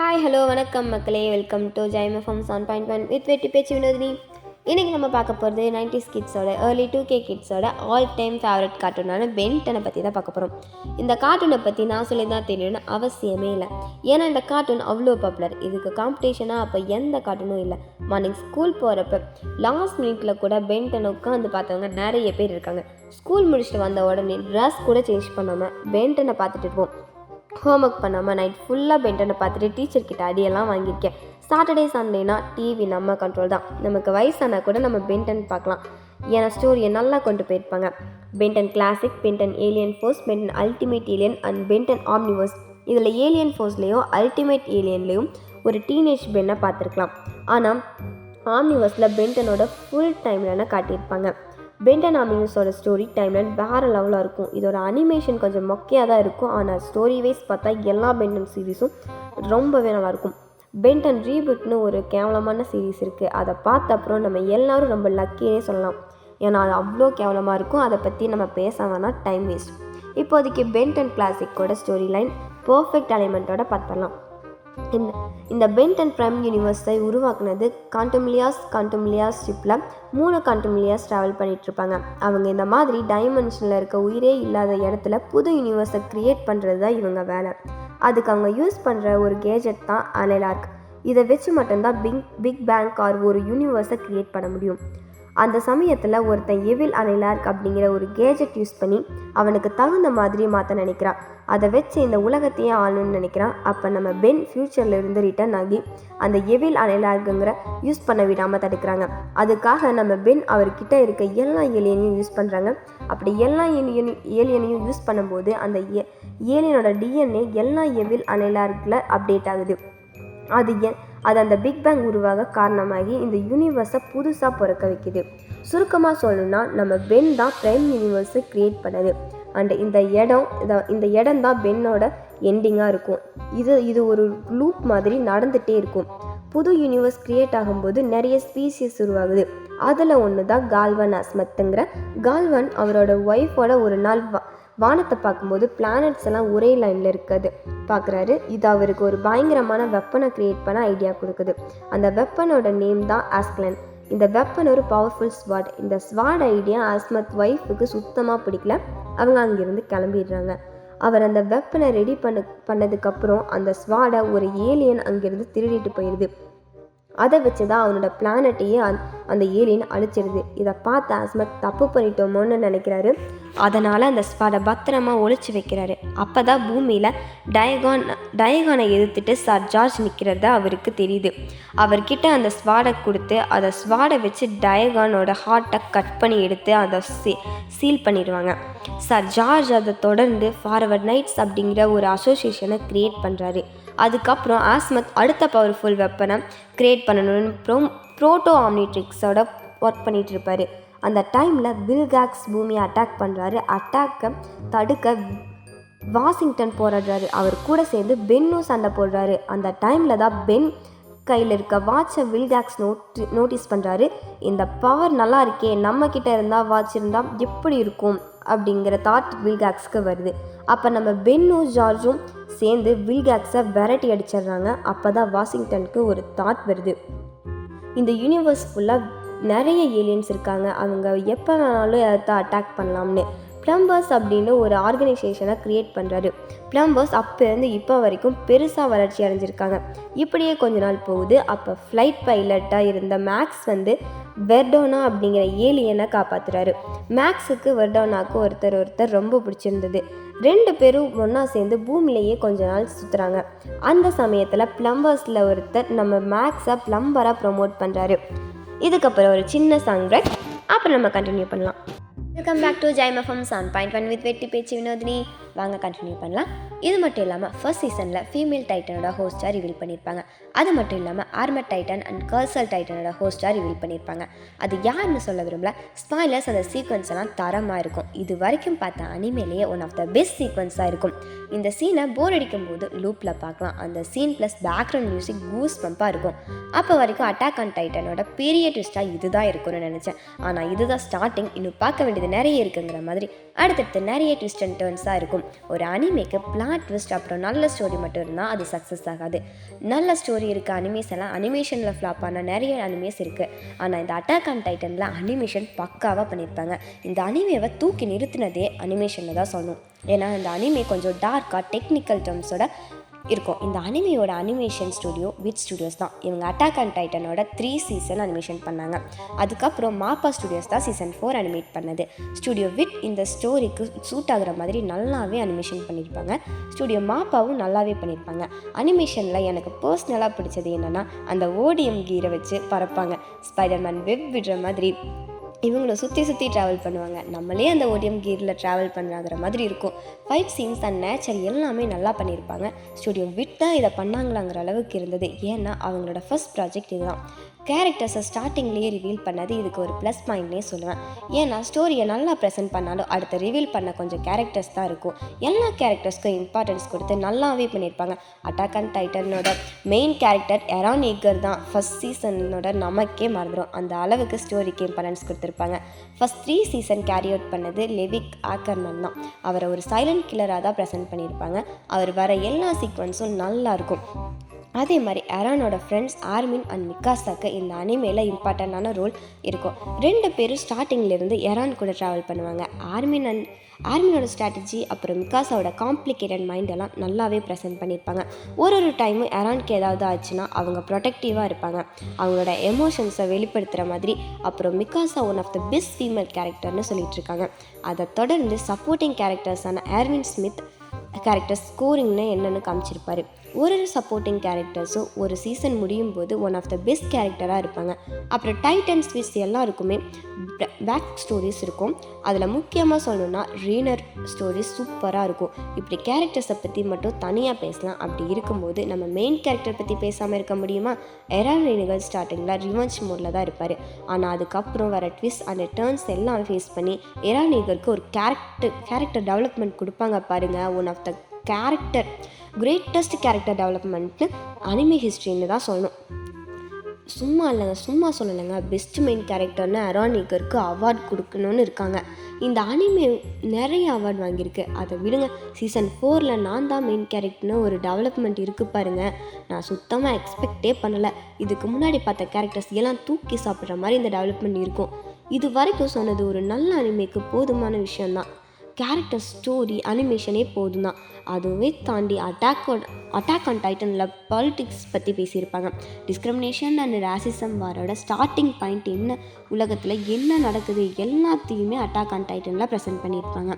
Hi hello வணக்கம் மக்களே. Welcome to ஜெயமஃபம் சான் பாயிண்ட் ஒன் வித் வெட்டி பேச்சு வினோதினி. இன்றைக்கி நம்ம பார்க்க போகிறது நைன்டிஸ் கிட்ஸோட ஏர்லி டூ கே கிட்ஸோட ஆல் டைம் ஃபேவரட் கார்ட்டூனான பென்டனை பற்றி தான் பார்க்க போகிறோம் இந்த கார்ட்டூனை பற்றி நான் சொல்லி தான் தெரியணும்னு அவசியமே இல்லை. ஏன்னா இந்த கார்ட்டூன் அவ்வளோ பாப்புலர் இதுக்கு காம்படிஷனாக அப்போ எந்த கார்ட்டூனும் இல்லை. மார்னிங் ஸ்கூல் போகிறப்ப லாஸ்ட் மினிட்ல கூட பென்டன் உட்காந்து பார்த்தவங்க நிறைய பேர் இருக்காங்க. ஸ்கூல் முடிச்சுட்டு வந்த உடனே ட்ரெஸ் கூட சேஞ்ச் பண்ணாமல் பென்டனை பார்த்துட்டு இருப்போம். ஹோம்ஒர்க் பண்ணாமல் நைட் ஃபுல்லாக பென்டனை பார்த்துட்டு டீச்சர்கிட்ட அடியெல்லாம் வாங்கியிருக்கேன். சாட்டர்டே சண்டேனா டிவி நம்ம கண்ட்ரோல் தான். நமக்கு வயசானால் கூட நம்ம பென்டன் பார்க்கலாம். ஏன்னா ஸ்டோரியை நல்லா கொண்டு போயிருப்பாங்க. Ben ten classic Ben ten alien force Ben ten ultimate alien and Ben ten omniverse இதில் ஏலியன் ஃபோர்ஸ்லேயும் அல்டிமேட் ஏலியன்லேயும் ஒரு டீனேஜ் பென்னை பார்த்துருக்கலாம். ஆனால் ஆம்னிவர்ஸில் பென்டனோட ஃபுல் டைம்லன்னு காட்டியிருப்பாங்க? பென்டன் ஆமினிஸோட ஸ்டோரி டைம்லைன் வேறு லெவலாக இருக்கும். இதோட அனிமேஷன் கொஞ்சம் மொக்கையாக தான் இருக்கும். ஆனால் ஸ்டோரி வைஸ் பார்த்தா எல்லா பென்டன் சீரீஸும் ரொம்பவே நல்லாயிருக்கும் பென்டன் ரீபூட்னு ஒரு கேவலமான சீரீஸ் இருக்குது அதை பார்த்த அப்புறம் நம்ம எல்லோரும் ரொம்ப லக்கினே சொல்லலாம். ஏன்னா அது அவ்வளோ கேவலமாக இருக்கும். அதை பற்றி நம்ம பேச வேணால் டைம் வேஸ்ட் இப்போதைக்கு பென்டன் கிளாசிக்கோட ஸ்டோரி லைன் பர்ஃபெக்ட் அலைமெண்ட்டோட பார்த்தலாம் இந்த இந்த பென்டன் பிரைம் யூனிவர்ஸை உருவாக்குனது காண்டமிலியாஸ் காண்டமிலியாஸ் ஷிப்பில் மூணு காண்டமிலியாஸ் ட்ராவல் பண்ணிகிட்ருப்பாங்க அவங்க இந்த மாதிரி டைமென்ஷனில் இருக்க உயிரே இல்லாத இடத்துல புது யூனிவர்ஸை க்ரியேட் பண்ணுறது தான் இவங்க வேலை. அதுக்கு அவங்க யூஸ் பண்ணுற ஒரு கேஜெட் தான் அனலார்க் இதை வச்சு மட்டும்தான் பிக் பிக் பேங் ஆர் ஒரு யூனிவர்ஸை க்ரியேட் பண்ண முடியும். அந்த சமயத்தில் ஒருத்தன் எவில் அனலார்க் அப்படிங்கிற ஒரு கேஜெட் யூஸ் பண்ணி அவனுக்கு தகுந்த மாதிரி மாற்ற நினைக்கிறான். அதை வச்சு இந்த உலகத்தையே ஆளணும்னு நினைக்கிறான். அப்போ நம்ம பென் ஃப்யூச்சரில் இருந்து ரிட்டர்ன் ஆகி அந்த எவில் அனலார்க்குங்கிற யூஸ் பண்ண விடாமல் தடுக்கிறாங்க. அதுக்காக நம்ம பென் அவர்கிட்ட இருக்க எல்லா ஏலியனையும் யூஸ் பண்ணுறாங்க அப்படி எல்லா ஏலியனும் ஏலியனையும் யூஸ் பண்ணும்போது அந்த ஏ ஏலியனோட டிஎன்ஏ எல்லா எவில் அனலார்க்கில் அப்டேட் ஆகுது. அது எ அது அந்த பிக் பேங் உருவாக காரணமாகி இந்த யூனிவர்ஸை புதுசாக பிறக்க வைக்குது. சுருக்கமாக சொல்லணும்னா நம்ம பென் தான் பிரைம் யூனிவர்ஸை க்ரியேட் பண்ணது. அண்ட் இந்த இடம் இந்த இடம் தான் பென்னோட எண்டிங்காக இருக்கும். இது இது ஒரு லூப் மாதிரி நடந்துகிட்டே இருக்கும். புது யூனிவர்ஸ் க்ரியேட் ஆகும்போது நிறைய ஸ்பீசிஸ் உருவாகுது. அதில் ஒன்று தான் கால்வன் அஸ்மத்துங்கிற கால்வன் அவரோட ஒய்ஃபோட ஒரு நாள் வா வானத்தை பார்க்கும்போது பிளானட்ஸ் எல்லாம் ஒரே லைனில் இருக்காது. பார்க்குறாரு இது அவருக்கு ஒரு பயங்கரமான வெப்பனை க்ரியேட் பண்ண ஐடியா கொடுக்குது. அந்த வெப்பனோட நேம் தான் ஆஸ்க்லன் இந்த வெப்பன் ஒரு பவர்ஃபுல் ஸ்வாட் இந்த ஸ்வாட் ஐடியா ஆஸ்மத் ஒய்ஃபுக்கு சுத்தமாக பிடிக்கல. அவங்க அங்கேருந்து கிளம்பிடுறாங்க. அவர் அந்த வெப்பனை ரெடி பண்ண பண்ணதுக்கப்புறம் அந்த ஸ்வாடை ஒரு ஏலியன் அங்கேருந்து திருடிட்டு போயிடுது. அதை வச்சு தான் அவனோட பிளானட்டையே அந் அந்த ஏலியன் அழிச்சிடுது இதை பார்த்து அஸ்மத் தப்பு பண்ணிட்டோமோன்னு நினைக்கிறாரு. அதனால் அந்த ஸ்பாடை பத்திரமா ஒழிச்சு வைக்கிறாரு. அப்போ தான் பூமியில் டயகான் டயகானை எதிர்த்துட்டு சர் ஜார்ஜ் நிற்கிறத அவருக்கு தெரியுது. அவர்கிட்ட அந்த ஸ்வாடை கொடுத்து அதை ஸ்வாடை வச்சு டயகானோட ஹார்ட்டை கட் பண்ணி எடுத்து அதை சீ சீல் பண்ணிடுவாங்க. சர் ஜார்ஜ் அதை தொடர்ந்து ஃபார்வர்ட் நைட்ஸ் அப்படிங்கிற ஒரு அசோசியேஷனை க்ரியேட் பண்ணுறாரு அதுக்கப்புறம் ஆஸ்மத் அடுத்த பவர்ஃபுல் வெப்பனை க்ரியேட் பண்ணணும்னு ப்ரோ ப்ரோட்டோ ஆம்னிட்ரிக்ஸோட ஒர்க் பண்ணிகிட்டு இருப்பார். அந்த டைமில் பில்காக்ஸ் பூமியை அட்டாக் பண்ணுறாரு அட்டாக்கை தடுக்க வாஷிங்டன் போராடுறாரு. அவர் கூட சேர்ந்து பென்னும் சண்டை போடுறாரு. அந்த டைமில் தான் பென் கையில் இருக்க வாட்சை வில்காக்ஸ் நோட் நோட்டீஸ் பண்ணுறாரு இந்த பவர் நல்லா இருக்கே நம்ம இருந்தால் வாட்ச் இருந்தால் எப்படி இருக்கும்? அப்படிங்கிற தாட் வில்காக்ஸ்க்கு வருது. அப்போ நம்ம பென்னும் ஜார்ஜும் சேர்ந்து வில்காக்ஸை வெரைட்டி அடிச்சிடுறாங்க. அப்போ தான் வாஷிங்டனுக்கு ஒரு தாட் வருது. இந்த யூனிவர்ஸ் ஃபுல்லாக நிறைய ஏலியன்ஸ் இருக்காங்க. அவங்க எப்போ வேணாலும் அதை அட்டாக் பண்ணலாம்னு. ப்ளம்பர்ஸ் அப்படின்னு ஒரு ஆர்கனைசேஷனை க்ரியேட் பண்ணுறாரு ப்ளம்பர்ஸ் அப்போருந்து இப்போ வரைக்கும் பெருசாக வளர்ச்சி அடைஞ்சிருக்காங்க. இப்படியே கொஞ்ச நாள் போகுது. அப்போ ஃப்ளைட் பைலட்டாக இருந்த மேக்ஸ் வந்து வெர்டோனா அப்படிங்கிற ஏலியனை காப்பாத்துறாரு. மேக்ஸுக்கு வெர்டோனாக்கு ஒருத்தர் ஒருத்தர் ரொம்ப பிடிச்சிருந்தது. ரெண்டு பேரும் ஒன்றா சேர்ந்து பூமியிலேயே கொஞ்ச நாள் சுற்றுறாங்க அந்த சமயத்தில் ப்ளம்பர்ஸில் ஒருத்தர் நம்ம மேக்ஸை ப்ளம்பராக ப்ரொமோட் பண்ணுறாரு இதுக்கப்புறம் ஒரு சின்ன சாங் பிரேக் அப்புறம் நம்ம கண்டினியூ பண்ணலாம். வெல்கம் பேக் டு ஜெயமஃபம் சான் பாயிண்ட் ஒன் வித் வெட்டி பேச்சு வினோதினி வாங்க கண்டினியூ பண்ணலாம். இது மட்டும் இல்லாமல் ஃபர்ஸ்ட் சீசனில் ஃபீமேல் டைட்டனோட ஹோஸ்டாக ரிவீல் பண்ணியிருப்பாங்க அது மட்டும் இல்லாமல் ஆர்மர் டைட்டன் அண்ட் கர்சல் டைட்டனோட ஹோஸ்டாக ரிவீல் பண்ணியிருப்பாங்க அது யாருன்னு சொல்ல விரும்பல? ஸ்பாய்லர்ஸ் அந்த சீக்வன்ஸ் எல்லாம் தரமாக இருக்கும். இது வரைக்கும் பார்த்த அனிமேலேயே ஒன் ஆஃப் த பெஸ்ட் சீக்வன்ஸாக இருக்கும். இந்த சீனை போர் அடிக்கும் போது லூப்பில் பார்க்கலாம். அந்த scene plus background music goose பம்பாக இருக்கும். அப்போ வரைக்கும் அட்டாக் ஆன் டைட்டனோட பெரிய ட்விஸ்ட்டாக இதுதான் இருக்கும்னு நினச்சேன். ஆனால் இதுதான் ஸ்டார்டிங் இன்னும் பார்க்க வேண்டியது நிறைய இருக்குங்கிற மாதிரி அடுத்தடுத்து நிறைய ட்விஸ்ட் அண்ட் டேர்ன்ஸாக இருக்கும். ஒரு அனிமேக்கு பிளாட் ட்விஸ்ட் அப்புறம் நல்ல ஸ்டோரி மட்டும் இருந்தால் அது சக்ஸஸ் ஆகாது. நல்ல ஸ்டோரி இருக்க அனிமேஸ் எல்லாம் அனிமேஷனில் ஃப்ளாப் ஆன நிறைய அனிமேஸ் இருக்குது ஆனால் இந்த அட்டாக் ஆன் டைட்டனில் அனிமேஷன் பக்காவாக பண்ணியிருப்பாங்க இந்த அனிமேவை தூக்கி நிறுத்தினதே அனிமேஷனில் தான் சொல்லணும். ஏன்னா இந்த அனிமே கொஞ்சம் டார்க்காக டெக்னிக்கல் டேர்ம்ஸோட இருக்கும். இந்த அனிமையோட அனிமேஷன் ஸ்டுடியோ விட் ஸ்டுடியோஸ் தான். இவங்க அட்டாக் அண்ட் டைட்டனோட த்ரீ சீசன் அனிமேஷன் பண்ணாங்க. அதுக்கப்புறம் மாப்பா ஸ்டுடியோஸ் தான் சீசன் ஃபோர் அனிமேட் பண்ணது. ஸ்டுடியோ விட் இந்த ஸ்டோரிக்கு சூட் ஆகுற மாதிரி நல்லாவே அனிமேஷன் பண்ணியிருப்பாங்க ஸ்டுடியோ மாப்பாவும் நல்லாவே பண்ணியிருப்பாங்க அனிமேஷனில் எனக்கு பர்சனலாக பிடிச்சது என்னென்னா அந்த ஓடிஎம் கீரை வச்சு பறப்பாங்க. ஸ்பைடர்மேன் வெப் விடுற மாதிரி. இவங்கள சுற்றி சுற்றி ட்ராவல் பண்ணுவாங்க. நம்மளே அந்த ஓடிஎம் கீரில் ட்ராவல் பண்ணுறாங்கிற மாதிரி இருக்கும். ஃபைட் சீன்ஸ் அண்ட் நேச்சர் எல்லாமே நல்லா பண்ணியிருப்பாங்க. ஸ்டுடியோ விட் தான் இதை பண்ணாங்களாங்கிற அளவுக்கு இருந்தது. ஏன்னா அவங்களோட ஃபர்ஸ்ட் ப்ராஜெக்ட் இதுதான். கேரக்டர்ஸை ஸ்டார்டிங்லேயே ரிவீல் பண்ணது இதுக்கு ஒரு ப்ளஸ் பாயிண்ட்னே சொல்லுவேன். ஏன்னா ஸ்டோரியை நல்லா ப்ரெசென்ட் பண்ணாலும் அடுத்து ரிவீல் பண்ண கொஞ்சம் கேரக்டர்ஸ் தான் இருக்கும். எல்லா கேரக்டர்ஸ்க்கும் இம்பார்ட்டன்ஸ் கொடுத்து நல்லாவே பண்ணியிருப்பாங்க அட்டாக் அண்ட் டைட்டனோட மெயின் கேரக்டர் எரான் ஏக்கர் தான் ஃபஸ்ட் சீசனோட நமக்கே மறந்துடும் அந்த அளவுக்கு ஸ்டோரிக்கு இம்பார்ட்டன்ஸ் கொடுத்துருப்பாங்க. First three season carry out பண்ணது லெவிக் ஆக்கர்மன் தான். அவரை ஒரு சைலண்ட் கில்லராக தான் ப்ரெசென்ட் பண்ணியிருப்பாங்க அவர் வர எல்லா சீக்வன்ஸும் நல்லாயிருக்கும் அதே மாதிரி அரானோட ஃப்ரெண்ட்ஸ் ஆர்மின் அண்ட் மிக்காசாக்கு இந்த அனிமேல இம்பார்ட்டண்ட்டான ரோல் இருக்கும். ரெண்டு பேரும் ஸ்டார்டிங்லேருந்து எரான் கூட ட்ராவல் பண்ணுவாங்க. ஆர்மின் அண்ட் ஆர்மியோட ஸ்ட்ராட்டஜி அப்புறம் மிக்காசாவோட காம்ப்ளிகேட்டட் மைண்டெல்லாம் நல்லாவே ப்ரெசென்ட் பண்ணியிருப்பாங்க ஒரு ஒரு டைமும் எரான்க்கு ஏதாவது ஆச்சுன்னா அவங்க ப்ரொடெக்டிவாக இருப்பாங்க. அவங்களோட எமோஷன்ஸை வெளிப்படுத்துகிற மாதிரி அப்புறம் Mikasa one of the best female கேரக்டர்னு சொல்லிட்டு இருக்காங்க. அதை தொடர்ந்து சப்போர்ட்டிங் கேரக்டர்ஸான ஏர்வின் ஸ்மித் கேரக்டர் ஸ்கோரிங்னு என்னென்னு காமிச்சிருப்பாரு. ஒரு ஒரு சப்போர்ட்டிங் கேரக்டர்ஸும் ஒரு சீசன் முடியும் போது ஒன் ஆஃப் த பெஸ்ட் கேரக்டராக இருப்பாங்க. அப்புறம் டைட்டன் ஸ்விஸ் எல்லாருக்குமே பேக் ஸ்டோரிஸ் இருக்கும். அதில் முக்கியமாக சொல்லணும்னா ரீனர் ஸ்டோரிஸ் சூப்பராக இருக்கும். இப்படி கேரக்டர்ஸை பற்றி மட்டும் தனியாக பேசலாம். அப்படி இருக்கும்போது நம்ம மெயின் கேரக்டர் பற்றி பேசாமல் இருக்க முடியுமா? எரான் ரீனிகல் ஸ்டார்டிங்கில் ரிவெஞ்ச் மோடில் தான் இருப்பார். ஆனால் அதுக்கப்புறம் வர ட்விஸ்ட் அந்த டேர்ன்ஸ் எல்லாம் ஃபேஸ் பண்ணி எரானிகருக்கு ஒரு கேரக்டர் கேரக்டர் டெவலப்மெண்ட் கொடுப்பாங்க பாருங்கள் one of the character greatest character development anime ஹிஸ்ட்ரின்னு தான் சொல்லணும். சும்மா இல்லைங்க சும்மா சொல்லலைங்க. பெஸ்ட் மெயின் கேரக்டர்னு அரானிகருக்கு அவார்ட் கொடுக்கணும்னு இருக்காங்க. இந்த அனிமே நிறைய அவார்ட் வாங்கியிருக்கு. அதை விடுங்க. சீசன் ஃபோரில் நான் தான் மெயின் கேரக்டர்னு ஒரு டெவலப்மெண்ட் இருக்குது பாருங்க. நான் சுத்தமாக எக்ஸ்பெக்டே பண்ணலை. இதுக்கு முன்னாடி பார்த்த கேரக்டர்ஸ் எல்லாம் தூக்கி சாப்பிட்ற மாதிரி இந்த டெவலப்மெண்ட் இருக்கும். இது வரைக்கும் சொன்னது ஒரு நல்ல அனிமேக்கு போதுமான விஷயந்தான் கேரக்டர் ஸ்டோரி அனிமேஷனே போதும் தான் அதுவே தாண்டி அட்டாக் அட்டாக் ஆன் டைட்டனில் பாலிட்டிக்ஸ் பற்றி பேசியிருப்பாங்க. டிஸ்கிரிமினேஷன் அண்ட் ராசிசம் வாரோட ஸ்டார்டிங் பாயிண்ட் என்ன? உலகத்தில் என்ன நடக்குது? எல்லாத்தையுமே அட்டாக் ஆன் டைட்டனில் ப்ரெசென்ட் பண்ணியிருப்பாங்க.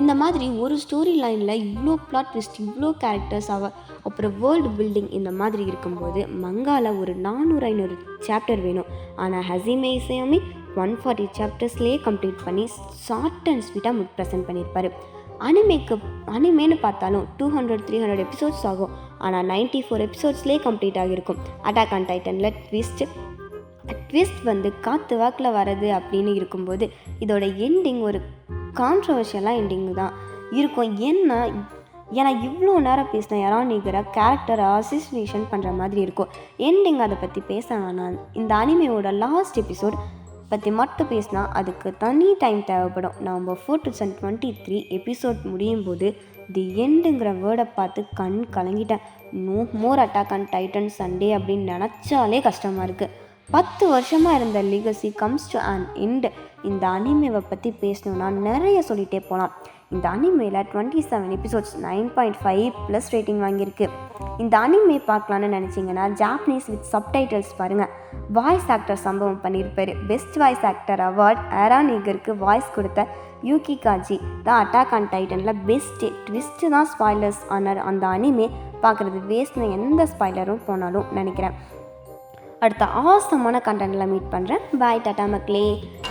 இந்த மாதிரி ஒரு ஸ்டோரி லைனில் இவ்வளோ பிளாட் ட்விஸ்ட் இவ்வளோ கேரக்டர்ஸ் அவ அப்புறம் வேர்ல்டு பில்டிங் இந்த மாதிரி இருக்கும்போது மங்கால ஒரு நானூறு ஐநூறு சாப்டர் வேணும். ஆனால் ஹசிமே இசையாமி ஒன் ஃபார்ட்டி சாப்டர்ஸ்லேயே கம்ப்ளீட் பண்ணி ஷார்ட் அண்ட் ஸ்வீட்டாக ப்ரெசென்ட் பண்ணியிருப்பார் அனிமேக்கு அனிமேன்னு பார்த்தாலும் two hundred three hundred episodes ஆகும். ஆனால் நைன்ட்டி ஃபோர் எபிசோட்ஸ்லேயே கம்ப்ளீட் ஆகியிருக்கும் அட்டாக் ஆன் டைட்டனில் ட்விஸ்ட் ட்விஸ்ட் வந்து காற்று வாக்கில் வரது அப்படின்னு இருக்கும்போது இதோட எண்டிங் ஒரு கான்ட்ரவர்ஷியலாக எண்டிங் தான். இருக்கும். ஏன்னா ஏன்னா இவ்வளோ நேரம் பேசின எரானிகரை கேரக்டரை அசிஸ்டேஷன் பண்ணுற மாதிரி இருக்கும். எண்டிங் அதை பற்றி பேச இந்த அனிமையோட லாஸ்ட் எபிசோட் பற்றி மட்டும் பேசினா அதுக்கு தனி டைம் தேவைப்படும். November four two thousand twenty three episode முடியும் போது தி எண்டுங்கிற வேர்டை பார்த்து கண் கலங்கிட்டேன். No more attack and titan Sunday அப்படின்னு நினச்சாலே கஷ்டமாக இருக்குது பத்து வருஷமாக இருந்த legacy comes to an end இந்த அனிமேவை பற்றி பேசணுன்னா நிறைய சொல்லிகிட்டே போகலாம் இந்த அனிமேல twenty seven episodes nine point five plus rating வாங்கியிருக்கு. இந்த அனிமே பார்க்கலான்னு நினச்சிங்கன்னா ஜாப்பனீஸ் வித் சப்டைட்டில்ஸ் பாருங்கள் வாய்ஸ் ஆக்டர் சம்பவம் பண்ணியிருப்பார். பெஸ்ட் வாய்ஸ் ஆக்டர் அவார்ட் ஆரானிகருக்கு வாய்ஸ் கொடுத்த யூகி காஜி தான் அட்டாக் ஆன் டைட்டனில் பெஸ்ட்டு ட்விஸ்ட்டு தான் ஸ்பாய்லர்ஸ் ஆனார் அந்த அனிமே பார்க்குறது வேஸ்ட்னு எந்த ஸ்பாய்லரும் போனாலும் நினைக்கிறேன். அடுத்த ஆசமான கண்டென்ட்டில் மீட் பண்ணுறேன் பாய் டாட்டா மக்களே.